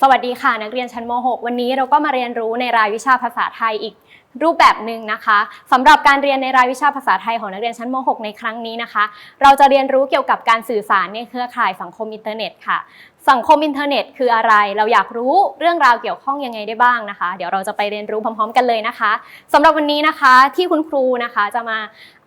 สวัสดีค่ะ นักเรียนชั้นม .6 วันนี้เราก็มาเรียนรู้ในรายวิชาภาษาไทยอีกรูปแบบหนึ่งนะคะสำหรับการเรียนในรายวิชาภาษาไทยของนักเรียนชั้นม .6 ในครั้งนี้นะคะ เราจะเรียนรู้เกี่ยวกับการสื่อสารในเครือข่ายสังคมอินเทอร์เน็ตค่ะ สังคมอินเทอร์เน็ตคืออะไร เราอยากรู้เรื่องราวเกี่ยวข้องยังไงได้บ้างนะคะ เดี๋ยวเราจะไปเรียนรู้พร้อม ๆ กันเลยนะคะสำหรับวันนี้นะคะที่คุณครูนะคะจะมา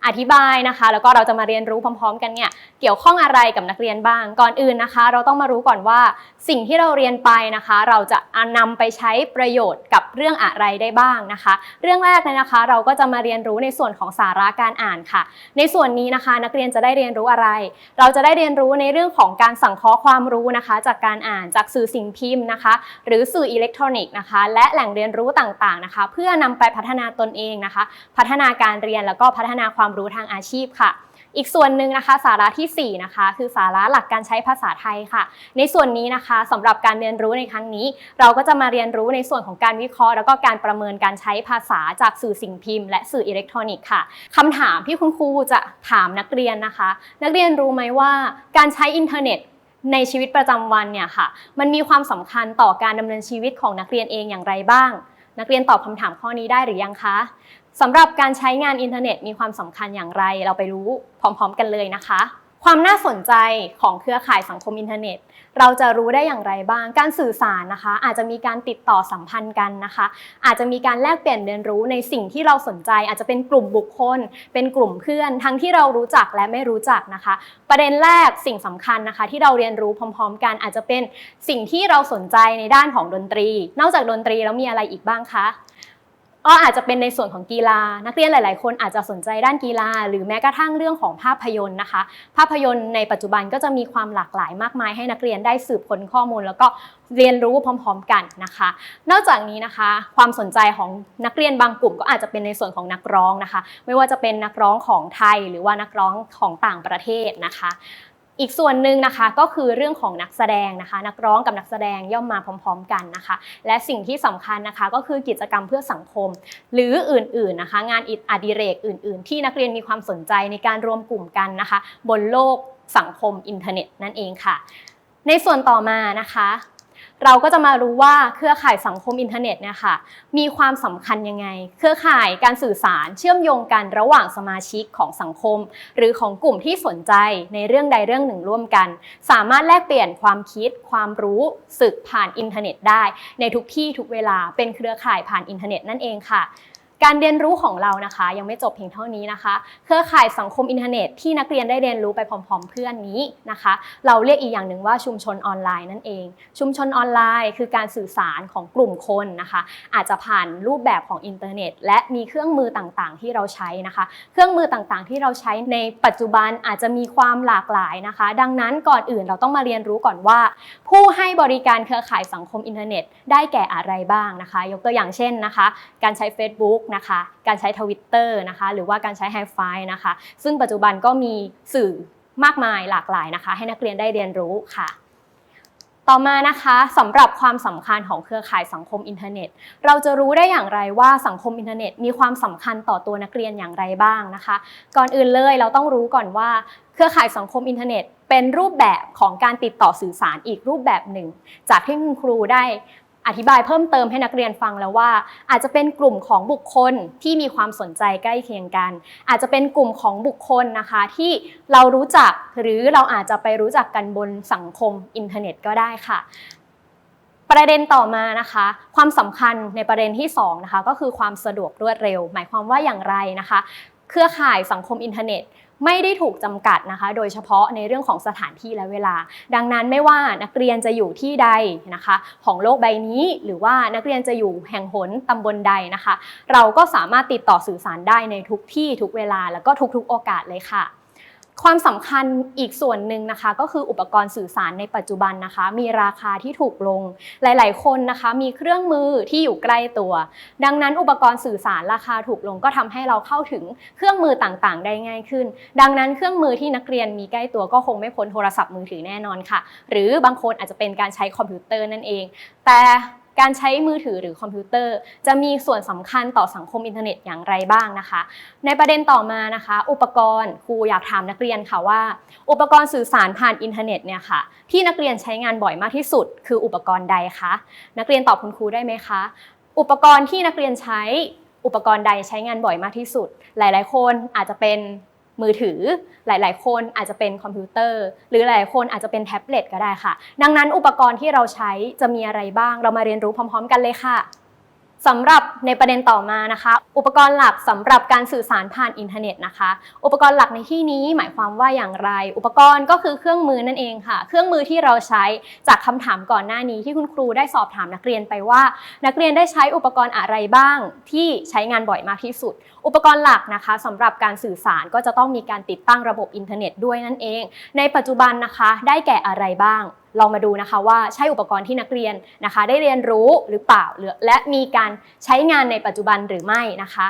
อธิบายนะคะ แล้วก็เราจะมาเรียนรู้พร้อม ๆ กันเนี่ยเกี่ยวข้องอะไรกับนักเรียนบ้าง ก่อนอื่นนะคะ เราต้องมารู้ก่อนว่าสิ่งที่เราเรียนไปนะคะ เราจะนำไปใช้ประโยชน์กับเรื่องอะไรได้บ้างนะคะ เรื่องแรกเลยนะคะ เราก็จะมาเรียนรู้ในส่วนของสาระการอ่านค่ะ ในส่วนนี้นะคะ นักเรียนจะได้เรียนรู้อะไร เราจะได้เรียนรู้ในเรื่องของการสังเคราะห์ความรู้นะคะจากการอ่านจากสื่อสิ่งพิมพ์นะคะ หรือสื่ออิเล็กทรอนิกส์นะคะ และแหล่งเรียนรู้ต่างๆนะคะ เพื่อนำไปพัฒนาตนเองนะคะ พัฒนาการเรียนแล้วก็พัฒนาความรู้ทางอาชีพค่ะอีกส่วนหนึ่งนะคะสาระทีสี่4 นะคะ คือสาระหลักการใช้ภาษาไทยค่ะ ในส่วนนี้นะคะสำหรับการเรียนรู้ในครั้งนี้ เราก็จะมาเรียนรู้ในส่วนของการวิเคราะห์ แล้วก็การประเมินการใช้ภาษาจากสื่อสิ่งพิมพ์ และสื่ออิเล็กทรอนิกส์ค่ะคำถามที่คุณครูจะถามนักเรียนนะคะ นักเรียนรู้ไหมว่าการใช้อินเทอร์เน็ต ในชีวิตประจำวันเนี่ยค่ะ มันมีความสำคัญต่อการดำเนินชีวิตของนักเรียนเองอย่างไรบ้าง นักเรียนตอบคำถามข้อนี้ได้หรือยังคะสำหรับการใช้งานอินเทอร์เน็ตมีความสำคัญอย่างไร เราไปรู้พร้อม ๆ กันเลยนะคะ ความน่าสนใจของเครือข่ายสังคมอินเทอร์เน็ต เราจะรู้ได้อย่างไรบ้าง การสื่อสารนะคะ อาจจะมีการติดต่อสัมพันธ์กันนะคะ อาจจะมีการแลกเปลี่ยนเรียนรู้ในสิ่งที่เราสนใจ อาจจะเป็นกลุ่มบุคคล เป็นกลุ่มเพื่อน ทั้งที่เรารู้จักและไม่รู้จักนะคะ ประเด็นแรกสิ่งสำคัญนะคะ ที่เราเรียนรู้พร้อม ๆ กัน อาจจะเป็นสิ่งที่เราสนใจในด้านของดนตรี นอกจากดนตรีแล้วมีอะไรอีกบ้างคะ ก็อาจจะเป็นในส่วนของกีฬา นักเรียนหลาย ๆ คนอาจจะสนใจด้านกีฬา หรือแม้กระทั่งเรื่องของภาพยนตร์นะคะ ภาพยนตร์ในปัจจุบันก็จะมีความหลากหลายมากมาย ให้นักเรียนได้สืบค้นข้อมูล แล้วก็เรียนรู้พร้อม ๆ กันนะคะ นอกจากนี้นะคะ ความสนใจของนักเรียนบางกลุ่ม ก็อาจจะเป็นในส่วนของนักร้องนะคะ ไม่ว่าจะเป็นนักร้องของไทย หรือว่านักร้องของต่างประเทศนะคะ อีกส่วนหนึ่งนะคะก็คือเรื่องของนักแสดงนะคะ นักร้องกับนักแสดงย่อมมาพร้อม ๆ กันนะคะ และสิ่งที่สำคัญนะคะก็คือกิจกรรมเพื่อสังคม หรืออื่นๆนะคะ งานอิอดิเรกอื่น ๆ ที่นักเรียนมีความสนใจในการรวมกลุ่มกันนะคะ บนโลกสังคมอินเทอร์เน็ตนั่นเองค่ะ ในส่วนต่อมานะคะ เราก็จะมารู้ว่าเครือข่ายสังคมอินเทอร์เน็ตเนี่ยค่ะมีความสำคัญยังไง เครือข่ายการสื่อสารเชื่อมโยงกันระหว่างสมาชิกของสังคม หรือของกลุ่มที่สนใจในเรื่องใดเรื่องหนึ่งร่วมกัน สามารถแลกเปลี่ยนความคิด ความรู้สึกผ่านอินเทอร์เน็ตได้ ในทุกที่ทุกเวลาเป็นเครือข่ายผ่านอินเทอร์เน็ตนั่นเองค่ะ การเรียนรู้ของเรานะคะ ยังไม่จบเพียงเท่านี้นะคะ เครือข่ายสังคมอินเทอร์เน็ตที่นักเรียนได้เรียนรู้ไปพร้อม ๆ เพื่อนนี้นะคะ เราเรียกอีกอย่างหนึ่งว่าชุมชนออนไลน์นั่นเอง ชุมชนออนไลน์คือการสื่อสารของกลุ่มคนนะคะ อาจจะผ่านรูปแบบของอินเทอร์เน็ต และมีเครื่องมือต่างๆ ที่เราใช้นะคะ เครื่องมือต่างๆ ที่เราใช้ในปัจจุบันอาจจะมีความหลากหลายนะคะ ดังนั้นก่อนอื่นเราต้องมาเรียนรู้ก่อนว่า ผู้ให้บริการเครือข่ายสังคมอินเทอร์เน็ต ได้แก่อะไรบ้างนะคะ ยกตัวอย่างเช่นนะคะ การใช้ Facebook นะคะ การใช้ทวิตเตอร์นะคะ หรือว่าการใช้ไฮไฟนะคะ ซึ่งปัจจุบันก็มีสื่อมากมายหลากหลายนะคะ ให้นักเรียนได้เรียนรู้ค่ะต่อมานะคะสำหรับความสำคัญของเครือข่ายสังคมอินเทอร์เน็ต เราจะรู้ได้อย่างไรว่าสังคมอินเทอร์เน็ต มีความสำคัญต่อตัวนักเรียนอย่างไรบ้างนะคะ ก่อนอื่นเลยเราต้องรู้ก่อนว่า เครือข่ายสังคมอินเทอร์เน็ต เป็นรูปแบบของการติดต่อสื่อสารอีกรูปแบบหนึ่ง จากที่คุณครูได้ อธิบายเพิ่มเติมให้นักเรียนฟังแล้วว่า อาจจะเป็นกลุ่มของบุคคลที่มีความสนใจใกล้เคียงกัน อาจจะเป็นกลุ่มของบุคคลนะคะที่เรารู้จักหรือเราอาจจะไปรู้จักกันบนสังคมอินเทอร์เน็ตก็ได้ค่ะ ประเด็นต่อมานะคะ ความสำคัญในประเด็นที่2นะคะก็คือความสะดวกรวดเร็ว หมายความว่าอย่างไรนะคะ เครือข่ายสังคมอินเทอร์เน็ต ไม่ได้ถูกจำกัดนะคะ โดยเฉพาะในเรื่องของสถานที่และเวลา ดังนั้นไม่ว่านักเรียนจะอยู่ที่ใดนะคะ ของโลกใบนี้ หรือว่านักเรียนจะอยู่แห่งหนตำบลใดนะคะ เราก็สามารถติดต่อสื่อสารได้ในทุกที่ทุกเวลาแล้วก็ทุกๆ โอกาสเลยค่ะ ความสำคัญอีกส่วนหนึ่งนะคะ ก็คืออุปกรณ์สื่อสารในปัจจุบันนะคะ มีราคาที่ถูกลง หลาย ๆ คนนะคะ มีเครื่องมือที่อยู่ใกล้ตัว ดังนั้นอุปกรณ์สื่อสารราคาถูกลง ก็ทำให้เราเข้าถึงเครื่องมือต่าง ๆ ได้ง่ายขึ้น ดังนั้นเครื่องมือที่นักเรียนมีใกล้ตัวก็คงไม่พ้นโทรศัพท์มือถือแน่นอนค่ะ หรือบางคนอาจจะเป็นการใช้คอมพิวเตอร์นั่นเอง แต่ การใช้มือถือหรือคอมพิวเตอร์ จะมีส่วนสำคัญต่อสังคมอินเทอร์เน็ตอย่างไรบ้างนะคะ ในประเด็นต่อมานะคะ อุปกรณ์ครูอยากถามนักเรียนค่ะว่า อุปกรณ์สื่อสารผ่านอินเทอร์เน็ตเนี่ยค่ะที่นักเรียนใช้งานบ่อยมากที่สุด คืออุปกรณ์ใดคะนักเรียนตอบคุณครูได้ไหมคะ อุปกรณ์ที่นักเรียนใช้อุปกรณ์ใดใช้งานบ่อยมากที่สุด หลาย ๆ คนอาจจะเป็น มือถือ หลาย ๆ คนอาจจะเป็นคอมพิวเตอร์ หรือหลายๆคนอาจจะเป็นแท็บเล็ตก็ได้ค่ะ ดังนั้นอุปกรณ์ที่เราใช้จะมีอะไรบ้าง เรามาเรียนรู้พร้อม ๆ กันเลยค่ะ สำหรับในประเด็นต่อมานะคะ อุปกรณ์หลักสำหรับการสื่อสารผ่านอินเทอร์เน็ตนะคะ อุปกรณ์หลักในที่นี้หมายความว่าอย่างไร อุปกรณ์ก็คือเครื่องมือนั่นเองค่ะ เครื่องมือที่เราใช้จากคำถามก่อนหน้านี้ที่คุณครูได้สอบถามนักเรียนไปว่า นักเรียนได้ใช้อุปกรณ์อะไรบ้าง ที่ใช้งานบ่อยมากที่สุด อุปกรณ์หลักนะคะสำหรับการสื่อสารก็จะต้องมีการติดตั้งระบบอินเทอร์เน็ตด้วยนั่นเอง ในปัจจุบันนะคะ ได้แก่อะไรบ้างลองมาดูนะคะว่าใช่อุปกรณ์ที่นักเรียนนะคะ ได้เรียนรู้หรือเปล่าและมีการใช้งานในปัจจุบันหรือไม่นะคะ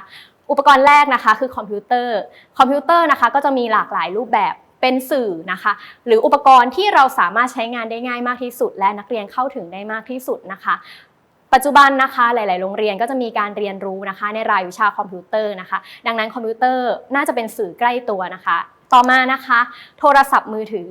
อุปกรณ์แรกนะคะคือคอมพิวเตอร์ คอมพิวเตอร์นะคะก็จะมีหลากหลายรูปแบบเป็นสื่อนะคะ หรืออุปกรณ์ที่เราสามารถใช้งานได้ง่ายมากที่สุด และนักเรียนเข้าถึงได้มากที่สุดนะคะปัจจุบันนะคะหลาย ๆ โรงเรียนก็จะมีการเรียนรู้นะคะ ในรายวิชาคอมพิวเตอร์นะคะ ดังนั้นคอมพิวเตอร์น่าจะเป็นสื่อใกล้ตัวนะคะ ต่อมานะคะ โทรศัพท์มือถือ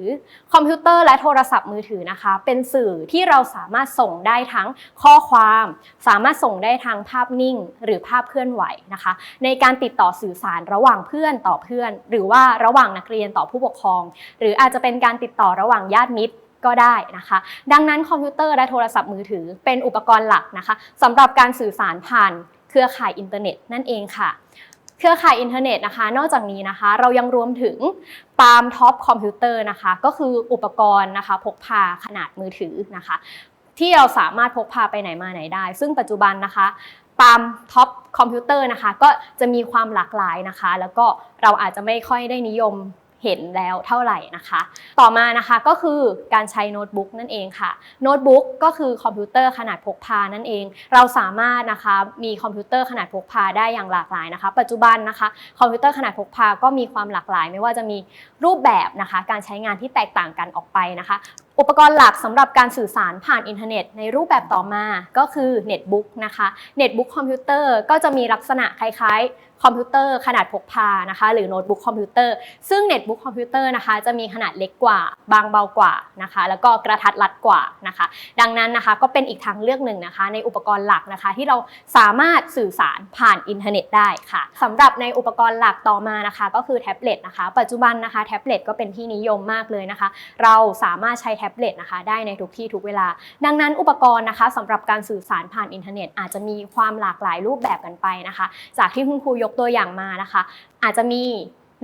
คอมพิวเตอร์และโทรศัพท์มือถือนะคะ เป็นสื่อที่เราสามารถส่งได้ทั้งข้อความ สามารถส่งได้ทางภาพนิ่ง หรือภาพเคลื่อนไหวนะคะ ในการติดต่อสื่อสารระหว่างเพื่อนต่อเพื่อน หรือว่าระหว่างนักเรียนต่อผู้ปกครอง หรืออาจจะเป็นการติดต่อระหว่างญาติมิตรก็ได้นะคะ ดังนั้นคอมพิวเตอร์และโทรศัพท์มือถือ เป็นอุปกรณ์หลักนะคะสำหรับการสื่อสารผ่านเครือข่ายอินเทอร์เน็ตนั่นเองค่ะ เครือข่ายอินเทอร์เน็ตนะคะ นอกจากนี้นะคะ เรายังรวมถึงปาล์มท็อปคอมพิวเตอร์นะคะ ก็คืออุปกรณ์นะคะ พกพาขนาดมือถือนะคะ ที่เราสามารถพกพาไปไหนมาไหนได้ ซึ่งปัจจุบันนะคะปาล์มท็อปคอมพิวเตอร์นะคะ ก็จะมีความหลากหลายนะคะ แล้วก็เราอาจจะไม่ค่อยได้นิยม เห็นแล้วเท่าไหร่นะคะ ต่อมานะคะก็คือการใช้โน้ตบุ๊กนั่นเองค่ะ โน้ตบุ๊กก็คือคอมพิวเตอร์ขนาดพกพานั่นเอง เราสามารถนะคะมีคอมพิวเตอร์ขนาดพกพาได้อย่างหลากหลายนะคะ ปัจจุบันนะคะคอมพิวเตอร์ขนาดพกพาก็มีความหลากหลาย ไม่ว่าจะมีรูปแบบนะคะ การใช้งานที่แตกต่างกันออกไปนะคะอุปกรณ์หลักสำหรับการสื่อสารผ่านอินเทอร์เน็ต ในรูปแบบต่อมาก็คือเน็ตบุ๊กนะคะเน็ตบุ๊กคอมพิวเตอร์ก็จะมีลักษณะคล้ายๆคอมพิวเตอร์ขนาดพกพานะคะ หรือโน้ตบุ๊กคอมพิวเตอร์ซึ่งเน็ตบุ๊กคอมพิวเตอร์นะคะ จะมีขนาดเล็กกว่า บางเบากว่านะคะ แล้วก็กระทัดรัดกว่านะคะ ดังนั้นนะคะก็เป็นอีกทางเลือกหนึ่งนะคะ ในอุปกรณ์หลักนะคะ ที่เราสามารถสื่อสารผ่านอินเทอร์เน็ตได้ค่ะสำหรับในอุปกรณ์หลักต่อมานะคะ ก็คือแท็บเล็ตนะคะ ปัจจุบันนะคะแท็บเล็ตก็เป็นที่นิยมมากเลยนะคะ เราสามารถใช้แท็บเล็ตนะคะ ได้ในทุกที่ทุกเวลา ดังนั้นอุปกรณ์นะคะสำหรับการสื่อสารผ่านอินเทอร์เน็ต อาจจะมีความหลากหลายรูปแบบกันไปนะคะ จากที่คุณครูยกตัวอย่างมานะคะ อาจจะมี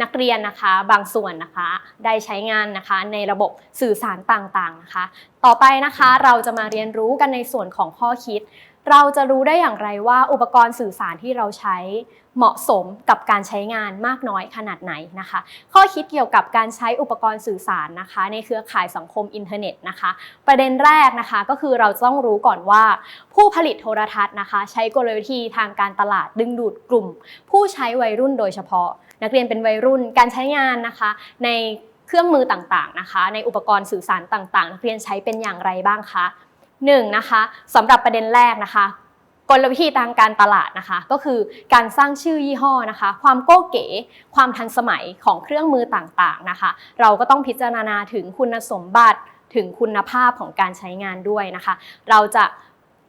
นักเรียนนะคะบางส่วนนะคะได้ใช้งานนะคะในระบบสื่อสารต่างๆนะคะ ต่อไปนะคะเราจะมาเรียนรู้กันในส่วนของข้อคิด เราจะรู้ได้อย่างไรว่าอุปกรณ์สื่อสารที่เราใช้เหมาะสมกับการใช้งานมากน้อยขนาดไหนนะคะ ข้อคิดเกี่ยวกับการใช้อุปกรณ์สื่อสารนะคะ ในเครือข่ายสังคมอินเทอร์เน็ตนะคะ ประเด็นแรกนะคะก็คือเราต้องรู้ก่อนว่า ผู้ผลิตโทรทัศน์นะคะ ใช้กลวิธีทางการตลาดดึงดูดกลุ่ม ผู้ใช้วัยรุ่นโดยเฉพาะ นักเรียนเป็นวัยรุ่นการใช้งานนะคะ ในเครื่องมือต่างๆนะคะ ในอุปกรณ์สื่อสารต่างๆ นักเรียนใช้เป็นอย่างไรบ้างคะ หนึ่งนะคะสำหรับประเด็นแรกนะคะกลวิธีทางการตลาดนะคะ ก็คือการสร้างชื่อยี่ห้อนะคะ ความโก้เก๋ ความทันสมัยของเครื่องมือต่างๆนะคะ เราก็ต้องพิจารณาถึงคุณสมบัติถึงคุณภาพของการใช้งานด้วยนะคะ เราจะ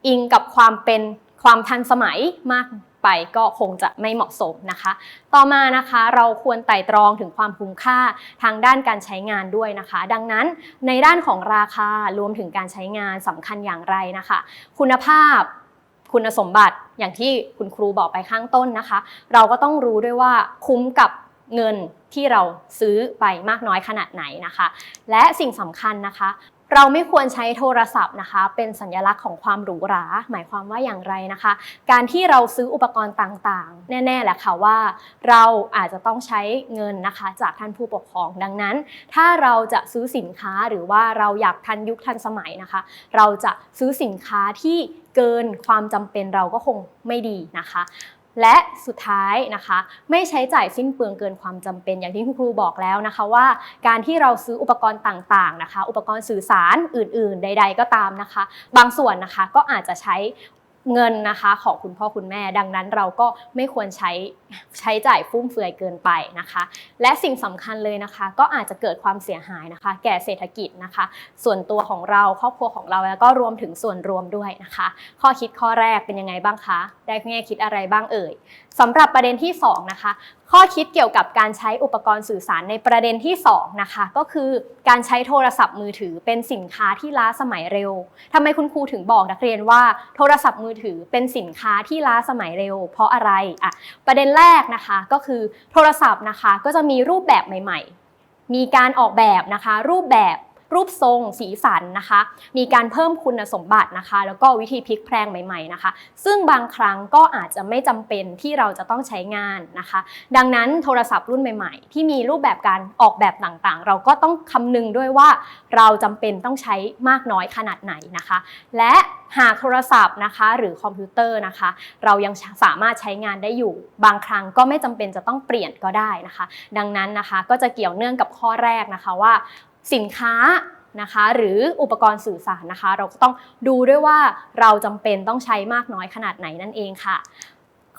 อิงกับความเป็นความทันสมัยมาก ไปก็คงจะไม่เหมาะสมนะคะ ต่อมานะคะเราควรไต่ตรองถึงความคุ้มค่าทางด้านการใช้งานด้วยนะคะ ดังนั้นในด้านของราคารวมถึงการใช้งานสำคัญอย่างไรนะคะ คุณภาพคุณสมบัติอย่างที่คุณครูบอกไปข้างต้นนะคะ เราก็ต้องรู้ด้วยว่าคุ้มกับเงินที่เราซื้อไปมากน้อยขนาดไหนนะคะ และสิ่งสำคัญนะคะ เราไม่ควรใช้โทรศัพท์นะคะ เป็นสัญลักษณ์ของความหรูหรา หมายความว่าอย่างไรนะคะ การที่เราซื้ออุปกรณ์ต่างๆ แน่ๆแหละค่ะว่า เราอาจจะต้องใช้เงินนะคะจากท่านผู้ปกครองดังนั้น ถ้าเราจะซื้อสินค้าหรือว่าเราอยากทันยุคทันสมัยนะคะ เราจะซื้อสินค้าที่เกินความจำเป็นเราก็คงไม่ดีนะคะ และสุดท้ายนะคะ ไม่ใช้จ่ายสิ้นเปลืองเกินความจำเป็นอย่างที่คุณครูบอกแล้วนะคะว่า การที่เราซื้ออุปกรณ์ต่างๆนะคะ อุปกรณ์สื่อสารอื่น ๆ ใด ๆ ก็ตามนะคะ บางส่วนนะคะก็อาจจะใช้เงินนะคะของคุณพ่อคุณแม่ ดังนั้นเราก็ไม่ควรใช้ใช้จ่ายฟุ่มเฟือยเกินไปนะคะ และสิ่งสำคัญเลยนะคะ ก็อาจจะเกิดความเสียหายนะคะ แก่เศรษฐกิจนะคะ ส่วนตัวของเราครอบครัวของเราแล้วก็รวมถึงส่วนรวมด้วยนะคะ ข้อคิดข้อแรกเป็นยังไงบ้างคะได้แง่คิดอะไรบ้างเอ่ยสำหรับประเด็นที่สองนะคะข้อคิดเกี่ยวกับการใช้อุปกรณ์สื่อสารในประเด็นที่สองนะคะก็คือการใช้โทรศัพท์มือถือเป็นสินค้าที่ล้าสมัยเร็วทำไมคุณครูถึงบอกนักเรียนว่า โทรศัพท์มือถือเป็นสินค้าที่ล้าสมัยเร็ว เพราะอะไรอะประเด็นแรกนะคะก็คือโทรศัพท์นะคะก็จะมีรูปแบบใหม่ ๆ มีการออกแบบนะคะรูปแบบ รูปทรง สีสันนะคะ มีการเพิ่มคุณสมบัตินะคะ แล้วก็วิธีพลิกแพลงใหม่ๆนะคะ ซึ่งบางครั้งก็อาจจะไม่จำเป็นที่เราจะต้องใช้งานนะคะ ดังนั้นโทรศัพท์รุ่นใหม่ๆ ที่มีรูปแบบการออกแบบต่างๆ เราก็ต้องคำนึงด้วยว่าเราจำเป็นต้องใช้มากน้อยขนาดไหนนะคะ และหากโทรศัพท์นะคะหรือคอมพิวเตอร์นะคะ เรายังสามารถใช้งานได้อยู่ บางครั้งก็ไม่จำเป็นจะต้องเปลี่ยนก็ได้นะคะ ดังนั้นนะคะก็จะเกี่ยวเนื่องกับข้อแรกนะคะว่า สินค้านะคะหรืออุปกรณ์สื่อสารนะคะ เราก็ต้องดูด้วยว่าเราจำเป็นต้องใช้มากน้อยขนาดไหนนั่นเองค่ะ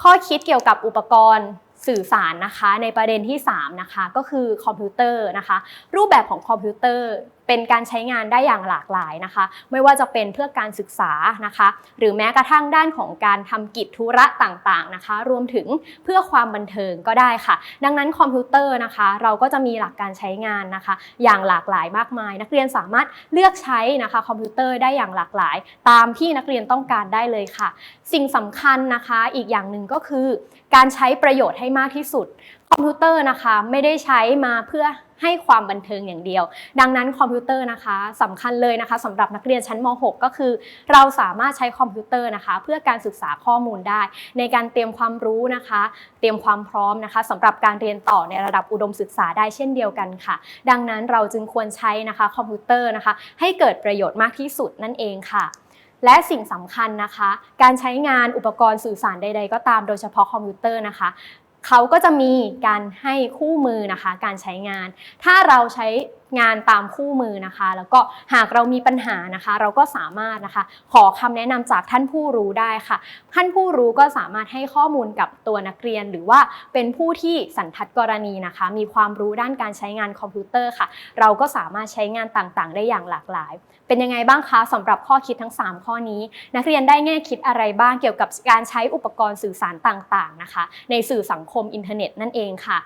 ข้อคิดเกี่ยวกับอุปกรณ์สื่อสารนะคะ ในประเด็นที่ 3 นะคะ ก็คือคอมพิวเตอร์นะคะ รูปแบบของคอมพิวเตอร์ เป็นการใช้งานได้อย่างหลากหลายนะคะ ไม่ว่าจะเป็นเพื่อการศึกษานะคะ หรือแม้กระทั่งด้านของการทำกิจธุระต่างๆนะคะ รวมถึงเพื่อความบันเทิงก็ได้ค่ะ ดังนั้นคอมพิวเตอร์นะคะ เราก็จะมีหลักการใช้งานนะคะ อย่างหลากหลายมากมาย นักเรียนสามารถเลือกใช้นะคะคอมพิวเตอร์ได้อย่างหลากหลาย ตามที่นักเรียนต้องการได้เลยค่ะ สิ่งสำคัญนะคะ อีกอย่างหนึ่งก็คือ การใช้ประโยชน์ให้มากที่สุดคอมพิวเตอร์นะคะไม่ได้ใช้มาเพื่อให้ความบันเทิงอย่างเดียว ดังนั้นคอมพิวเตอร์นะคะสำคัญเลยนะคะสำหรับนักเรียนชั้นม .6 ก็คือ เราสามารถใช้คอมพิวเตอร์นะคะ เพื่อการศึกษาข้อมูลได้ ในการเตรียมความรู้นะคะ เตรียมความพร้อมนะคะสำหรับการเรียนต่อในระดับอุดมศึกษาได้เช่นเดียวกันค่ะ ดังนั้นเราจึงควรใช้นะคะคอมพิวเตอร์นะคะ ให้เกิดประโยชน์มากที่สุดนั่นเองค่ะและสิ่งสำคัญนะคะ การใช้งานอุปกรณ์สื่อสารใด ๆ ก็ตามโดยเฉพาะคอมพิวเตอร์นะคะ เขาก็จะมีการให้คู่มือนะคะ การใช้งาน ถ้าเราใช้งานตามคู่มือนะคะ แล้วก็หากเรามีปัญหานะคะ เราก็สามารถนะคะ ขอคำแนะนำจากท่านผู้รู้ได้ค่ะ ท่านผู้รู้ก็สามารถให้ข้อมูลกับตัวนักเรียน หรือว่าเป็นผู้ที่สันทัดกรณีนะคะ มีความรู้ด้านการใช้งานคอมพิวเตอร์ค่ะ เราก็สามารถใช้งานต่างๆ ได้อย่างหลากหลาย เป็นยังไงบ้างคะสำหรับข้อคิดทั้ง 3 ข้อนี้ นักเรียนได้แง่คิดอะไรบ้างเกี่ยวกับการใช้อุปกรณ์สื่อสารต่างๆนะคะ ในสื่อสังคมอินเทอร์เน็ตนั่นเองค่ะ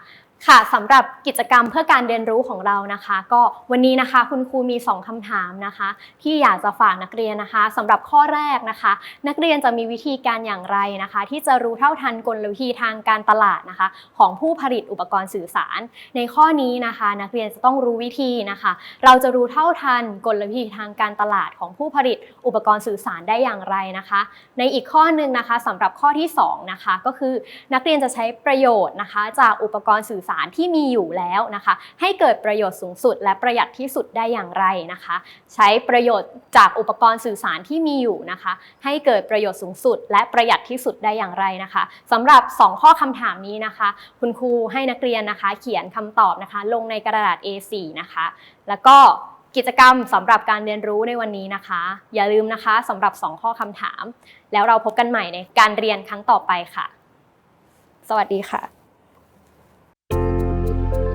ค่ะสำหรับกิจกรรมเพื่อการเรียนรู้ของเรานะคะ ก็วันนี้นะคะคุณครูมี 2คำถามนะคะ ที่อยากจะฝากนักเรียนนะคะสำหรับข้อแรกนะคะ นักเรียนจะมีวิธีการอย่างไรนะคะ ที่จะรู้เท่าทันกลวิธีทางการตลาดนะคะ ของผู้ผลิตอุปกรณ์สื่อสาร ในข้อนี้นะคะ นักเรียนจะต้องรู้วิธีนะคะ เราจะรู้เท่าทันกลวิธีทางการตลาดของผู้ผลิตอุปกรณ์สื่อสารได้อย่างไรนะคะ ในอีกข้อหนึ่งนะคะสำหรับข้อที่สองนะคะก็คือนักเรียนจะใช้ประโยชน์นะคะ จากอุปกรณ์สื่อสารที่มีอยู่แล้วนะคะ ให้เกิดประโยชน์สูงสุด และประหยัดที่สุดได้อย่างไรนะคะ ใช้ประโยชน์จากอุปกรณ์สื่อสารที่มีอยู่นะคะ ให้เกิดประโยชน์สูงสุด และประหยัดที่สุดได้อย่างไรนะคะสำหรับ 2 ข้อคำถามนี้นะคะ คุณครูให้นักเรียนนะคะ เขียนคำตอบนะคะ ลงในกระดาษ A4 นะคะ แล้วก็กิจกรรมสำหรับการเรียนรู้ในวันนี้นะคะ อย่าลืมนะคะสำหรับ 2 ข้อคำถาม แล้วเราพบกันใหม่ในการเรียนครั้งต่อไปค่ะ สวัสดีค่ะ